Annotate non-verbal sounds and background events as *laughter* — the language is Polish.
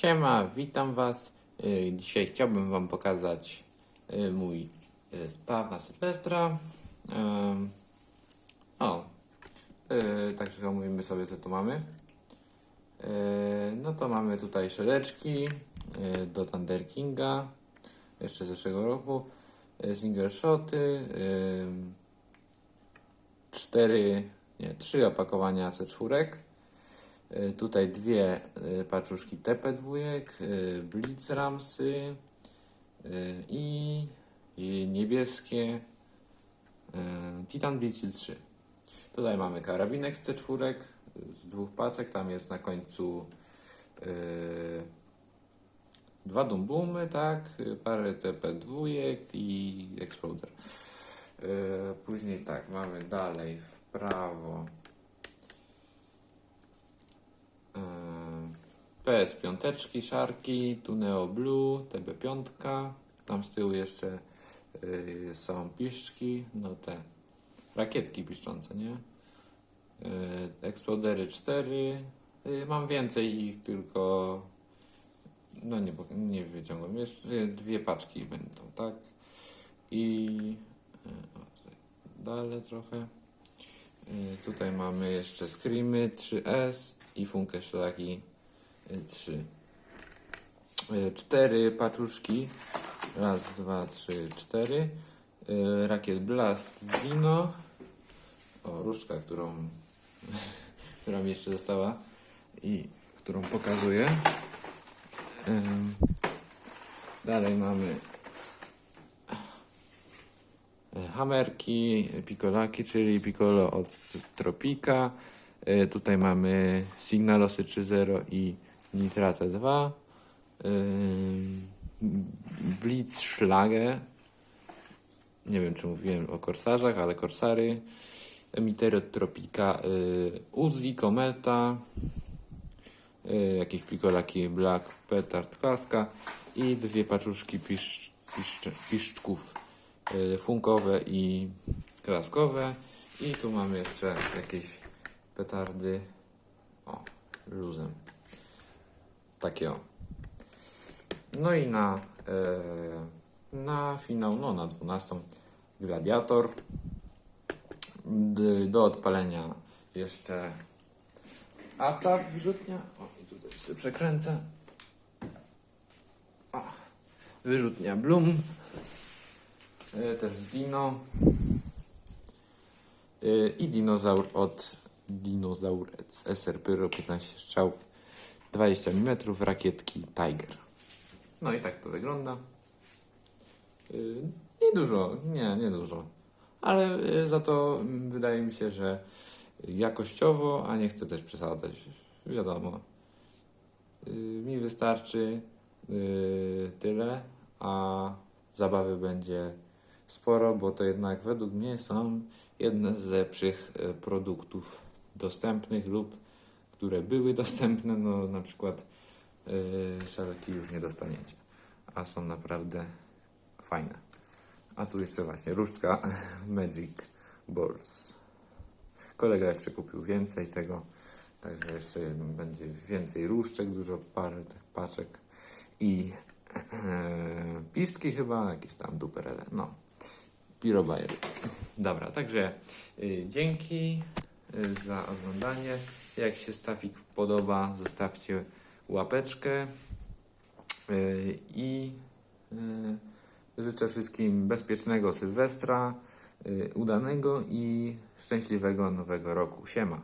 Siema, witam Was. Y, Dzisiaj chciałbym Wam pokazać y, mój y, staw na Sylwestra. O, y, także omówimy sobie co tu mamy. No to mamy tutaj szeleczki y, do Thunder Kinga, jeszcze z zeszłego roku. Single shoty, cztery, nie, trzy opakowania C4. Y, Tutaj dwie y, paczuszki TP2, y, Blitz Ramsy i, niebieskie Titan Blitzy 3. Tutaj mamy karabinek z C4 z dwóch paczek, tam jest na końcu dwa dumbumy, tak, parę TP2 i Exploder. Później tak, mamy dalej w prawo PS5, szarki, tu Neo Blue, TB5, tam z tyłu jeszcze y, są piszczki, no te rakietki piszczące, nie? Y, Explodery 4, y, mam więcej ich, tylko no nie, nie wyciągłem, jeszcze dwie paczki będą, tak? I y, tutaj dalej trochę. Y, Tutaj mamy jeszcze Screamy 3S i Funkę Szlaki 3. Cztery paczuszki. Raz, dwa, trzy, cztery. Y, Rakiet Blast z Dino. O, różdżka, którą, *laughs* która mi jeszcze została i którą pokazuję. Dalej mamy e, hamerki, pikolaki, czyli piccolo od Tropika. E, Tutaj mamy Signalosy 3.0 i Nitratę 2. Ym, Blitzschlage. Nie wiem, czy mówiłem o korsarzach, ale korsary. Emitery od Tropika. y, Uzi, Kometa. y, Jakieś pikolaki Black, Petard, Klaska. I dwie paczuszki piszcz, piszcz, piszczków y, funkowe i klaskowe. I tu mamy jeszcze jakieś petardy. O, luzem. Takie o. No i na, e, na finał, no na 12 Gladiator. D, do odpalenia jeszcze ACA wyrzutnia. O, i tutaj jeszcze przekręcę. O, wyrzutnia Bloom. E, też z Dino. E, I dinozaur od Dinozaurec SR Pyro 15 strzałów 20 mm rakietki Tiger. No i tak to wygląda. Niedużo, nie, niedużo. Ale yy, za to mm, wydaje mi się, że jakościowo, a nie chcę też przesadzać, wiadomo. Yy, Mi wystarczy tyle, a zabawy będzie sporo, bo to jednak według mnie są jedne z lepszych produktów dostępnych lub które były dostępne, no na przykład yy, szalki już nie dostaniecie, a są naprawdę fajne. A tu jeszcze właśnie różdżka *laughs* Magic Balls. Kolega jeszcze kupił więcej tego, także jeszcze będzie więcej różdżek, dużo tych paczek i e, piszczki chyba, jakieś tam duperele, no. Pirobajery. Dobra, także y, dzięki za oglądanie. Jak się stawik podoba, zostawcie łapeczkę y, i y, życzę wszystkim bezpiecznego Sylwestra, y, udanego i szczęśliwego nowego roku. Siema.